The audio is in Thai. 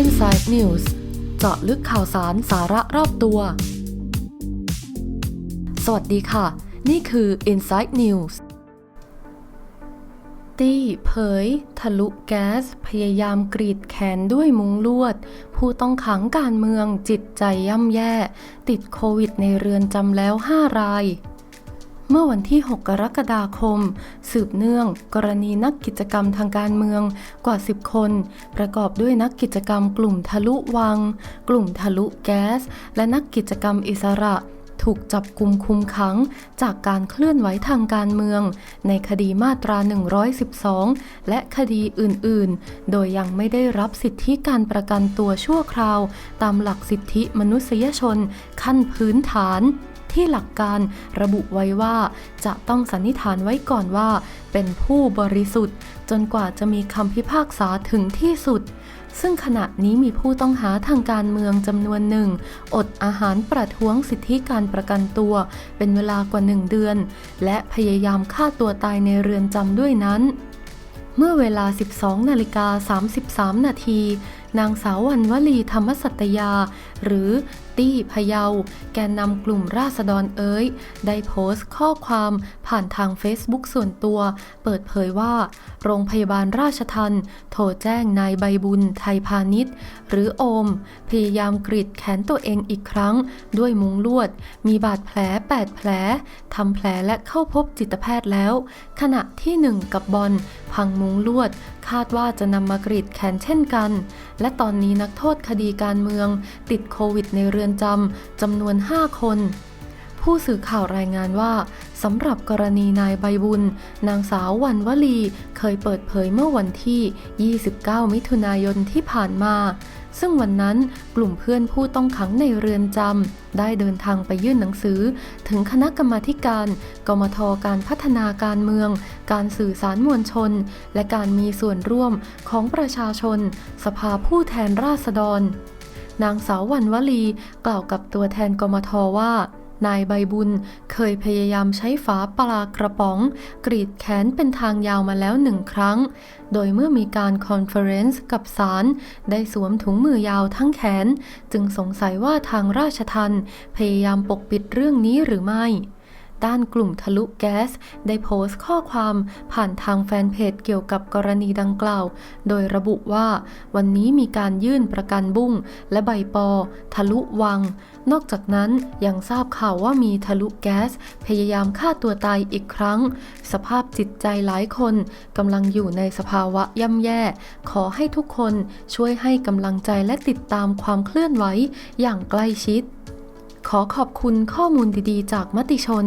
Inside News เจาะลึกข่าวสารสาระรอบตัว สวัสดีค่ะ นี่คือ Inside News ตี้เผย ทะลุแก๊ส พยายามกรีดแขนด้วยมุ้งลวด ผู้ต้องขังการเมืองจิตใจย่ำแย่ ติดโควิดในเรือนจำแล้ว 5 ราย เมื่อวันที่ 6 กรกฎาคม สืบเนื่อง กรณีนักกิจกรรมทางการเมืองกว่า 10 คน ประกอบด้วยนักกิจกรรมกลุ่มทะลุวัง กลุ่มทะลุแก๊ส และนักกิจกรรมอิสระถูกจับกุมคุมขังจากการเคลื่อนไหวทางการเมือง ในคดีมาตรา 112 และคดีอื่นๆ โดยยังไม่ได้รับสิทธิการประกันตัวชั่วคราว ตามหลักสิทธิมนุษยชนขั้นพื้นฐาน ที่หลักการระบุไว้ว่า จะต้องสันนิษฐานไว้ก่อนว่า เป็นผู้บริสุทธิ์ จนกว่าจะมีคำพิพากษาถึงที่สุด ซึ่งขณะนี้มีผู้ต้องหาทางการเมืองจำนวนหนึ่ง อดอาหารประท้วงสิทธิการประกันตัว เป็นเวลากว่าหนึ่งเดือน และพยายามฆ่าตัวตายในเรือนจำด้วยนั้นเมื่อเวลา 12 นาฬิกา 33 นาที นางสาววันวลีธรรมสัตยา หรือตี้พะเยา แกนนำกลุ่มราษฎรเอ้ยได้โพสต์ข้อความผ่านทาง Facebook ส่วนตัว เปิดเผยว่า โรงพยาบาลราชทันโทรแจ้งนายใบบุญไทยพาณิชย์หรือโอม พยายามกรีดแขนตัวเองอีกครั้ง ด้วยมุ้งลวด มีบาดแผล 8 แผลทำแผลและเข้าพบจิตแพทย์แล้ว ขณะที่หนึ่งกับบอลพังมุ้งลวด คาดว่าจะนำมากรีดแขนเช่นกัน และตอนนี้นักโทษคดีการเมือง ติดโควิดในเรือนจำจำนวน 5 คน ผู้สื่อข่าวรายงานว่าสำหรับกรณีนายใบบุญ นางสาววันวลีเคยเปิดเผยเมื่อวันที่ 29 มิถุนายนที่ผ่านมา ซึ่งวันนั้นกลุ่มเพื่อนผู้ต้องขังในเรือนจำได้เดินทางไปยื่นหนังสือ ถึงคณะกรรมาการกมทการพัฒนาการเมือง การสื่อสารมวลชน และการมีส่วนร่วมของประชาชน สภาผู้แทนราษฎร นางสาววันวลีกล่าวกับตัวแทนกมทว่า นายใบบุญเคยพยายามใช้ฝาปลากระป๋อง กรีดแขนเป็นทางยาวมาแล้วหนึ่งครั้ง โดยเมื่อมีการคอนเฟอเรนซ์กับศาลได้สวมถุงมือยาวทั้งแขน จึงสงสัยว่าทางราชทันพยายามปกปิดเรื่องนี้หรือไม่ ด้านกลุ่มทะลุแก๊ส ได้โพสต์ข้อความผ่านทางแฟนเพจเกี่ยวกับกรณีดังกล่าว โดยระบุว่า วันนี้มีการยื่นประกันบุ้งและใบปอ ทะลุวัง นอกจากนั้นยังทราบข่าวว่ามีทะลุแก๊ส พยายามฆ่าตัวตายอีกครั้ง สภาพจิตใจหลายคนกำลังอยู่ในสภาวะย่ำแย่ ขอให้ทุกคนช่วยให้กำลังใจและติดตามความเคลื่อนไหวอย่างใกล้ชิด ขอขอบคุณข้อมูลดีๆ จากมติชน